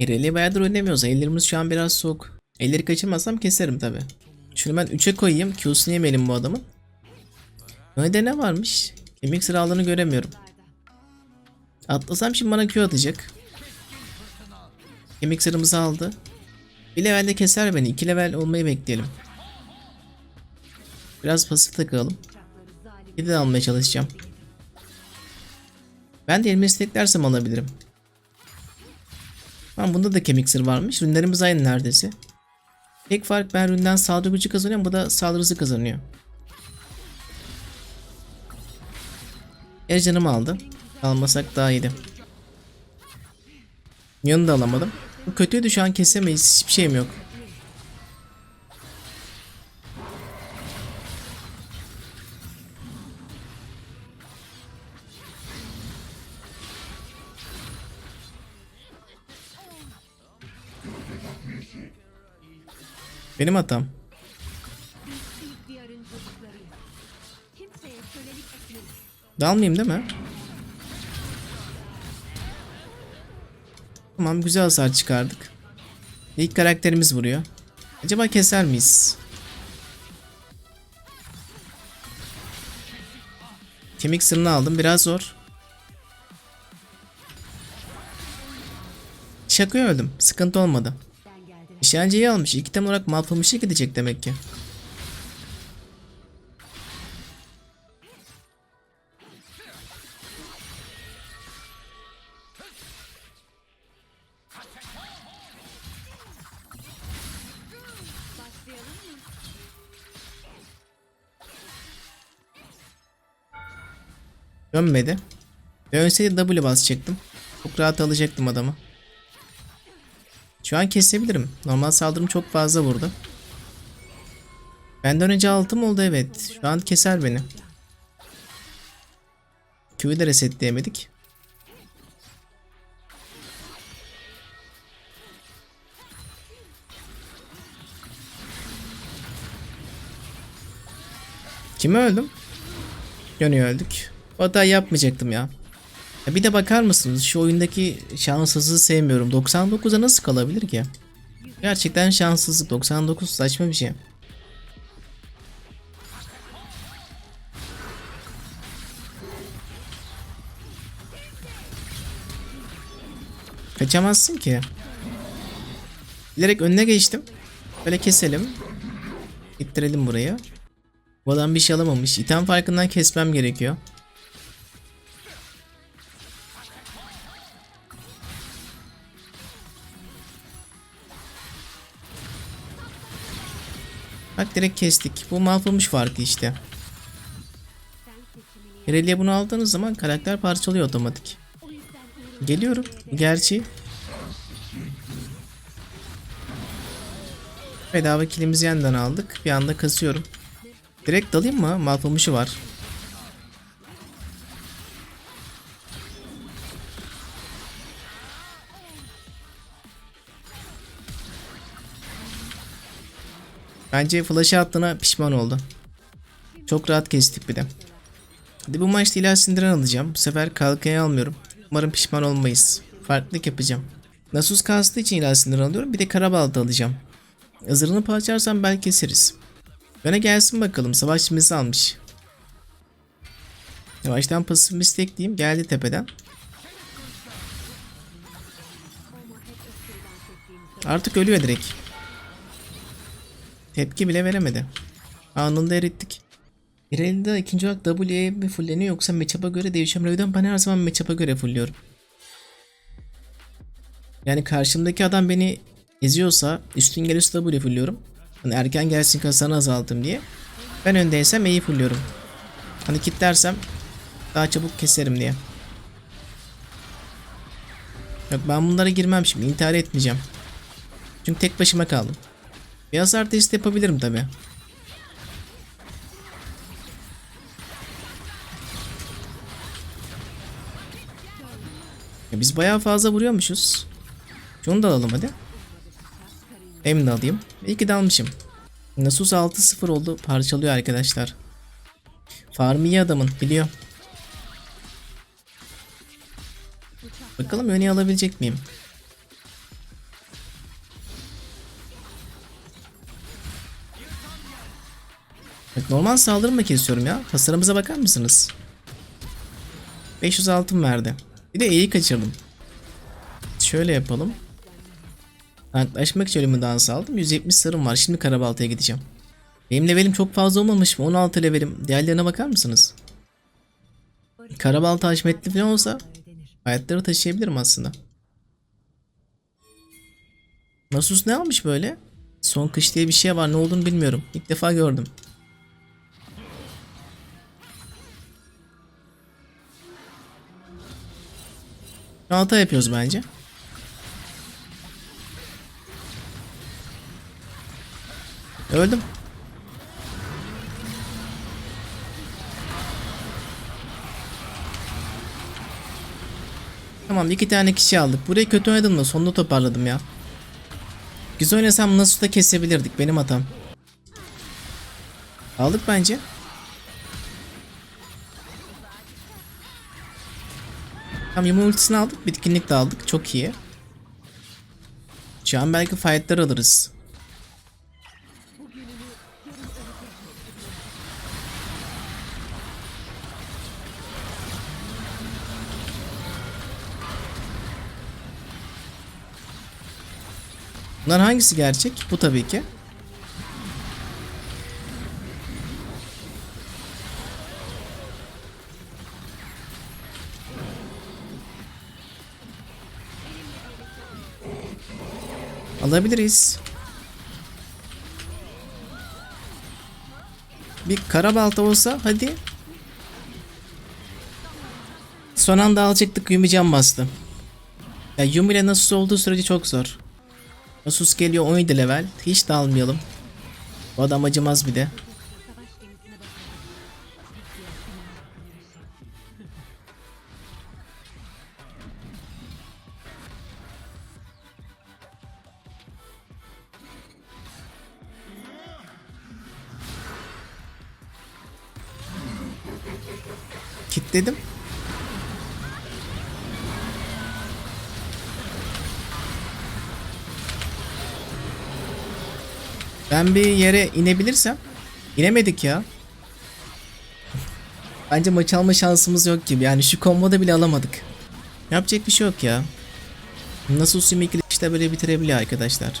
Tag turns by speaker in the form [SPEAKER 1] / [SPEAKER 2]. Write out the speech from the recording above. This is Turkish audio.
[SPEAKER 1] İreli bayağıdır oynamıyoruz. Ellerimiz şu an biraz soğuk. Elleri kaçırmazsam keserim tabi. Şunu ben 3'e koyayım. Q'sunu yemeyelim bu adamın. Önde ne varmış? Kemik sıralığını göremiyorum. Atlasam şimdi bana Q atacak. Kemik sırımızı aldı. Bir levelde keser beni. 2 level olmayı bekleyelim. Biraz pasif takılalım. Bir de almaya çalışacağım. Ben de elimi isteklersem alabilirim. Tamam bunda da kemik sır varmış. Rünlerimiz aynı neredeyse. Tek fark ben ründen saldırı gücü kazanıyorum. Bu da saldırı hızı kazanıyor. El canımı aldı. Almasak daha iyiydi. Yanını da alamadım. Bu kötüydü şu an kesemeyiz. Hiçbir şeyim yok. Benim hatam. Dalmayayım değil mi? Tamam güzel hasar çıkardık. İlk karakterimiz vuruyor. Acaba keser miyiz? Kemik sırrını aldım. Biraz zor. Şakaya öldüm. Sıkıntı olmadı. İşkenceyi almış. İki tam olarak mahvolmuşa gidecek demek ki. Dönmedi. Dönseydi W basacaktım. Çok rahat alacaktım adamı. Şu an kesebilirim. Normal saldırım çok fazla vurdu. Benden önce altım oldu evet. Şu an keser beni. Q'yu da resetleyemedik. Kime öldüm? Yönü öldük. O hata yapmayacaktım ya. Bir de bakar mısınız şu oyundaki şanssızlığı sevmiyorum. 99'a nasıl kalabilir ki? Gerçekten şanssızlık. 99 saçma bir şey. Kaçamazsın ki. Bilerek önüne geçtim. Böyle keselim. İttirelim buraya. Bu adam bir şey alamamış. İtem farkından kesmem gerekiyor. Bak direkt kestik. Bu mahvolmuş farkı işte. Irelia bunu aldığınız zaman karakter parçalıyor otomatik. Geliyorum. Gerçi. Bedava kilimizi yeniden aldık. Bir anda kasıyorum. Direkt dalayım mı? Mahvolmuşu var. Bence flash'ı attığına pişman oldu. Çok rahat kestik bir de. Hadi bu maçta ilah sindiren alacağım. Bu sefer kalkaya almıyorum. Umarım pişman olmayız. Farklılık yapacağım. Nasus kastığı için ilah sindiren alıyorum. Bir de karabalta alacağım. Hazırını parçalarsam belki keseriz. Öne gelsin bakalım. Savaşçımızı almış. Yavaştan pasif istekleyeyim. Geldi tepeden. Artık ölüyor direkt. Tepki bile veremedi. Anında erittik. İleride ikinci olarak W'ye mi fulleniyor yoksa matchup'a göre değişiyor. Yüzden ben her zaman matchup'a göre fullüyorum. Yani karşımdaki adam beni eziyorsa üstün gelirse W fulluyorum. Hani erken gelsin kasanı azaltım diye. Ben öndeysem E'yi fulluyorum. Hani kitlersem daha çabuk keserim diye. Yok ben bunlara girmem şimdi. intihar etmeyeceğim. Çünkü tek başıma kaldım. Bir hasar testi yapabilirim tabi. Ya biz bayağı fazla vuruyormuşuz. Şunu da alalım hadi. Hem de alayım. İyi ki de almışım. Nasus 6-0 oldu. Parçalıyor arkadaşlar. Farm iyi adamın biliyor. Bakalım öne alabilecek miyim? Bak normal saldırı mı kesiyorum ya? Hasarımıza bakar mısınız? 500 altın verdi. Bir de E'yi kaçırdım. Şöyle yapalım. Tanklaşmak için ölümü dans aldım. 170 sarım var. Şimdi Karabalta'ya gideceğim. Benim levelim çok fazla olmamış mı? 16 levelim. Diğerlerine bakar mısınız? Karabalta haşmetli falan olsa hayatları taşıyabilirim aslında. Nasus ne almış böyle? Son kış diye bir şey var. Ne olduğunu bilmiyorum. İlk defa gördüm. Hata yapıyoruz bence. Öldüm. Tamam iki tane kişi aldık. Burayı kötü oynadım da sonunda toparladım ya. Güzel oynasam nasıl da kesebilirdik benim hatam. Aldık bence. Tamam yumur ultisini aldık. Bitkinlik de aldık. Çok iyi. Şu an belki fightlar alırız. Bunlar hangisi gerçek? Bu tabii ki. Alabiliriz. Bir kara balta olsa hadi. Son anda alacaktık Yumi can bastı. Ya Yumi ile Nasus olduğu sürece çok zor. Nasus geliyor 17 level. Hiç de almayalım. O adam acımaz bir de. Kitledim. Ben bir yere inebilirsem. İnemedik ya. Bence maç alma şansımız yok gibi. Yani şu komboda bile alamadık. Yapacak bir şey yok ya. Nasıl Sümikli işte böyle bitirebiliyor arkadaşlar.